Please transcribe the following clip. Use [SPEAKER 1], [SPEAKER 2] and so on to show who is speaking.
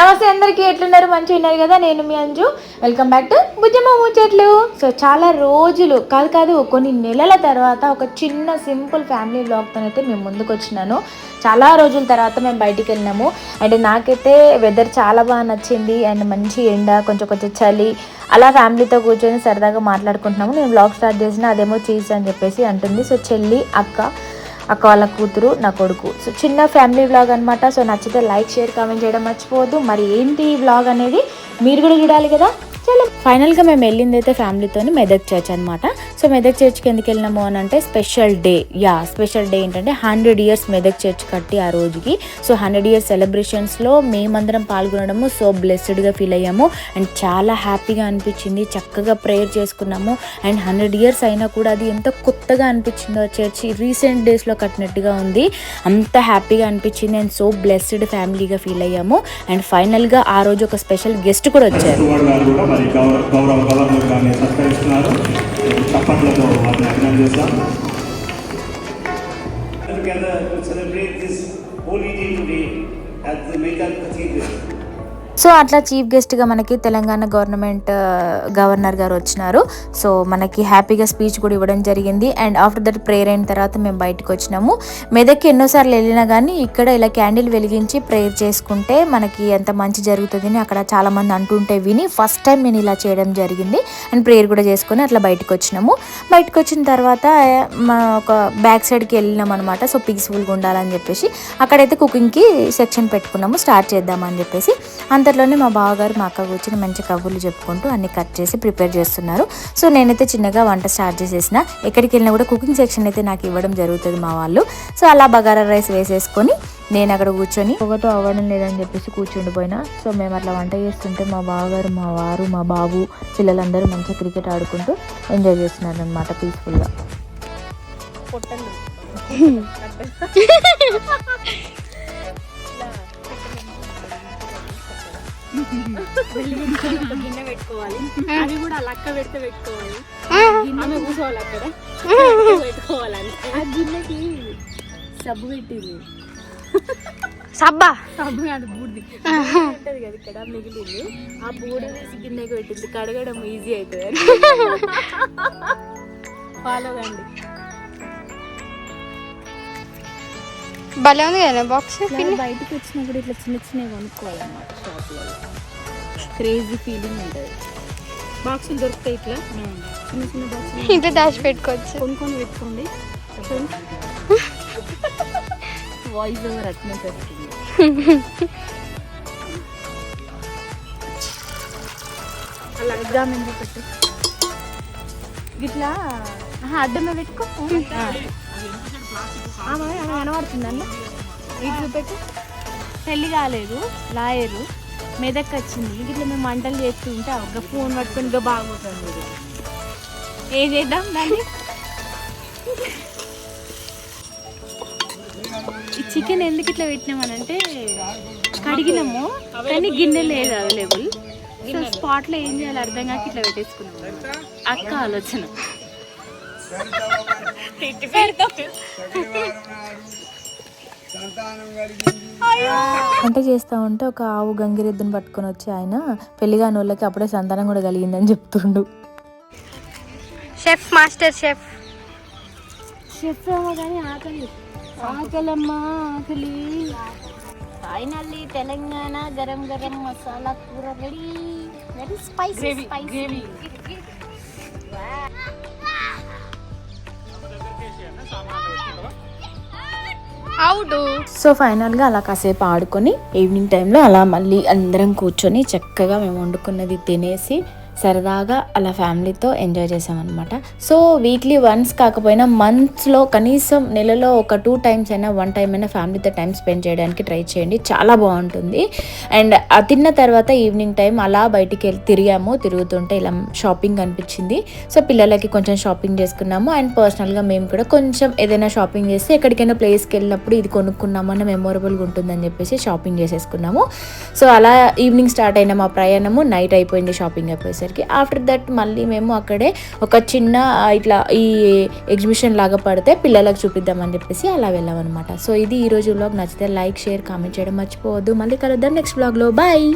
[SPEAKER 1] నమస్తే అందరికీ ఎట్లున్నారు? మంచిగా ఉన్నారు కదా? నేను మీ Anju. Welcome back to Bujjamma Muchatlu. So చాలా రోజులు కాదు కాదు కొన్ని నెలల తర్వాత ఒక చిన్న సింపుల్ ఫ్యామిలీ బ్లాగ్తో అయితే మేము ముందుకు వచ్చినాను చాలా రోజుల తర్వాత మేము బయటికి వెళ్ళినాము అండ్ నాకైతే వెదర్ చాలా బాగా నచ్చింది. అండ్ మంచి ఎండ కొంచెం కొంచెం చలి అలా ఫ్యామిలీతో కూర్చొని సరదాగా మాట్లాడుకుంటున్నాము. నేను బ్లాగ్ స్టార్ట్ చేసిన అదేమో చీజ్ అని చెప్పేసి అంటుంది. సో చెల్లి అక్క అక్క వాళ్ళ కూతురు నా కొడుకు. సో చిన్న ఫ్యామిలీ వ్లాగ్ అనమాట సో నచ్చితే లైక్ షేర్ కామెంట్ చేయడం మర్చిపోవద్దు. మరి ఏంటి ఈ వ్లాగ్ అనేది మీరు కూడా చూడాలి కదా. చలో ఫైనల్గా మేము వెళ్ళింది అయితే ఫ్యామిలీతో మెదక్ చర్చ్ అనమాట సో మెదక్ చర్చ్కి ఎందుకు వెళ్ళినాము అని అంటే special day. Yeah special day ఏంటంటే హండ్రెడ్ ఇయర్స్ మెదక్ చర్చ్ కట్టి ఆ రోజుకి. సో హండ్రెడ్ ఇయర్స్ సెలబ్రేషన్స్లో మేమందరం పాల్గొనడము సో బ్లెస్డ్గా ఫీల్ అయ్యాము. అండ్ చాలా హ్యాపీగా అనిపించింది. చక్కగా ప్రేయర్ చేసుకున్నాము. అండ్ హండ్రెడ్ ఇయర్స్ అయినా కూడా అది ఎంత కొత్తగా అనిపించిందో చర్చ్ రీసెంట్ డేస్లో కట్టినట్టుగా ఉంది. అంత హ్యాపీగా అనిపించింది అండ్ సో బ్లెస్డ్ ఫ్యామిలీగా ఫీల్ అయ్యాము. అండ్ ఫైనల్గా ఆ రోజు ఒక స్పెషల్ గెస్ట్ కూడా వచ్చారు.
[SPEAKER 2] వార్డు గారు కూడా మరి గౌరవ గౌరవ గవర్నర్ గారిని సత్కరిస్తున్నారు చప్పట్లతో వారిని అభినందిస్తాం
[SPEAKER 3] together to celebrate this holy day today at the Mega Cathedral.
[SPEAKER 1] So అట్లా చీఫ్ గెస్ట్గా మనకి తెలంగాణ గవర్నమెంట్ గవర్నర్ గారు వచ్చినారు. సో మనకి హ్యాపీగా స్పీచ్ కూడా ఇవ్వడం జరిగింది. అండ్ ఆఫ్టర్ దట్ ప్రేయర్ అయిన తర్వాత మేము బయటకు వచ్చినాము. మెదక్కి ఎన్నోసార్లు వెళ్ళినా కానీ ఇక్కడ ఇలా క్యాండిల్ వెలిగించి ప్రేయర్ చేసుకుంటే మనకి ఎంత మంచి జరుగుతుందని అక్కడ చాలామంది అంటుంటే విని ఫస్ట్ టైం నేను ఇలా చేయడం జరిగింది. అండ్ ప్రేయర్ కూడా చేసుకొని అట్లా బయటకు వచ్చినాము. బయటకు వచ్చిన తర్వాత మా ఒక బ్యాక్ సైడ్కి వెళ్ళినాం అనమాట సో పీస్ఫుల్గా ఉండాలని చెప్పేసి అక్కడైతే కుకింగ్కి సెక్షన్ పెట్టుకున్నాము. స్టార్ట్ చేద్దామని చెప్పేసి. అంత అంతట్లోనే మా బావగారు మా అక్క కూర్చొని మంచి కబుర్లు చెప్పుకుంటూ అన్ని కట్ చేసి ప్రిపేర్ చేస్తున్నారు. సో నేనైతే చిన్నగా వంట స్టార్ట్ చేసేసిన. ఎక్కడికి వెళ్ళినా కూడా కుకింగ్ సెక్షన్ అయితే నాకు ఇవ్వడం జరుగుతుంది మా వాళ్ళు. సో అలా బగారా రైస్ వేసేసుకొని నేను అక్కడ కూర్చొని ఒకతో అవ్వడం లేదని చెప్పేసి కూర్చుండిపోయినా. సో మేము అట్లా వంట చేస్తుంటే మా బావగారు మా వారు మా బాబు పిల్లలందరూ మంచిగా క్రికెట్ ఆడుకుంటూ ఎంజాయ్ చేస్తున్నారు అనమాట పీస్ఫుల్గా
[SPEAKER 4] గిన్నె పెట్టుకోవాలి. అది కూడా లక్క పెడితే పెట్టుకోవాలి. ఆమె కూర్చోవాలి అక్కడ. పెట్టుకోవాలి అంతే ఆ గిన్నెకి సబ్బు పెట్టింది.
[SPEAKER 5] సబ్బా?
[SPEAKER 4] సబ్బు కాదు బూడిది. ఉంటది కదా ఇక్కడ మిగిలింది. ఆ బూడి తీసి గిన్నెకి పెట్టింది. కడగడం ఈజీ అవుతుంది. అని ఫాలో కండి.
[SPEAKER 5] భలే ఉంది కదా బాక్స్
[SPEAKER 4] బయటికి వచ్చినప్పుడు ఇట్లా చిన్న చిన్నవి కొనుక్కోవాలన్నమాట షాప్లలో క్రేజీ ఫీలింగ్ ఉంటుంది. బాక్సులు దొరుకుతాయి ఇట్లా? చిన్న చిన్న బాక్సులు
[SPEAKER 5] ఇంట్లో దాచి పెట్టుకోవచ్చు.
[SPEAKER 4] కొనుక్కొని పెట్టుకోండి. వాయిస్ ఓవర్ అట్నే వస్తుంది. అలా ఎగ్జామ్ ఎందుకు పెట్టు? ఇట్లా అడ్డమే పెట్టుకో ఆమె ఆమె కనబడుతుందండి. ఇటు చూపెట్టు. పెళ్ళి కాలేదు లాయరు మెదక్ వచ్చింది. ఇట్లా మేము వంటలు చేస్తుంటే ఒక ఫోన్ పట్టుకొని ఇంకా బాగుంటుంది. ఏం చేద్దాం దాన్ని? ఈ చికెన్ ఎందుకు ఇట్లా పెట్టినామనంటే కడిగినాము కానీ గిన్నె లేదు అవైలబుల్. సో స్పాట్లో ఏం చేయాలి అర్థం కాక ఇట్లా పెట్టేసుకున్నాము అక్క ఆలోచన.
[SPEAKER 1] వంట చేస్తూ ఉంటే ఒక ఆవు గంగిరెద్దును పట్టుకొని వచ్చి ఆయన పెళ్ళిగాని వాళ్ళకి అప్పుడే సంతానం కూడా కలిగిందని చెప్తుండు.
[SPEAKER 5] షెఫ్ మాస్టర్ షెఫ్
[SPEAKER 4] షెఫ్ ఏమో కానీ ఆకలి. ఆకలమ్మా ఆకలి. ఫైనల్లీ తెలంగాణ గరం గరం మసాలా కూర రెడీ వెరీ స్పైసీ స్పైసీ
[SPEAKER 5] అవుడు
[SPEAKER 1] సో ఫైనల్గా అలా కాసేపు ఆడుకొని ఈవినింగ్ టైంలో అలా మళ్ళీ అందరం కూర్చొని చక్కగా మేము వండుకున్నది తినేసి సరదాగా అలా ఫ్యామిలీతో ఎంజాయ్ చేసామన్నమాట. సో వీక్లీ వన్స్ కాకపోయినా మంత్స్లో కనీసం నెలలో ఒక టూ టైమ్స్ అయినా వన్ టైం అయినా ఫ్యామిలీతో టైం స్పెండ్ చేయడానికి ట్రై చేయండి. చాలా బాగుంటుంది. అండ్ ఆ తిన్న తర్వాత ఈవినింగ్ టైం అలా బయటికి వెళ్ళి తిరిగాము. తిరుగుతుంటే ఇలా షాపింగ్ అనిపించింది. సో పిల్లలకి కొంచెం షాపింగ్ చేసుకున్నాము. అండ్ పర్సనల్గా మేము కూడా కొంచెం ఏదైనా షాపింగ్ చేస్తే ఎక్కడికైనా ప్లేస్కి వెళ్ళినప్పుడు ఇది కొనుక్కున్నామన్న మెమొరబుల్గా ఉంటుందని చెప్పేసి షాపింగ్ చేసేసుకున్నాము. సో అలా ఈవినింగ్ స్టార్ట్ అయిన మా ప్రయాణము నైట్ అయిపోయింది షాపింగ్ అయిపోయి వచ్చేసరికి ఆఫ్టర్ దట్ మళ్ళీ మేము అక్కడే ఒక చిన్న ఇట్లా ఈ ఎగ్జిబిషన్ లాగా పడితే పిల్లలకు చూపిద్దామని చెప్పేసి అలా వెళ్ళామన్నమాట. సో ఇది ఈ బ్లాగ్ నచ్చితే లైక్ షేర్ కామెంట్ చేయడం మర్చిపోవద్దు. మళ్ళీ కలుద్దాం నెక్స్ట్ బ్లాగ్లో బాయ్!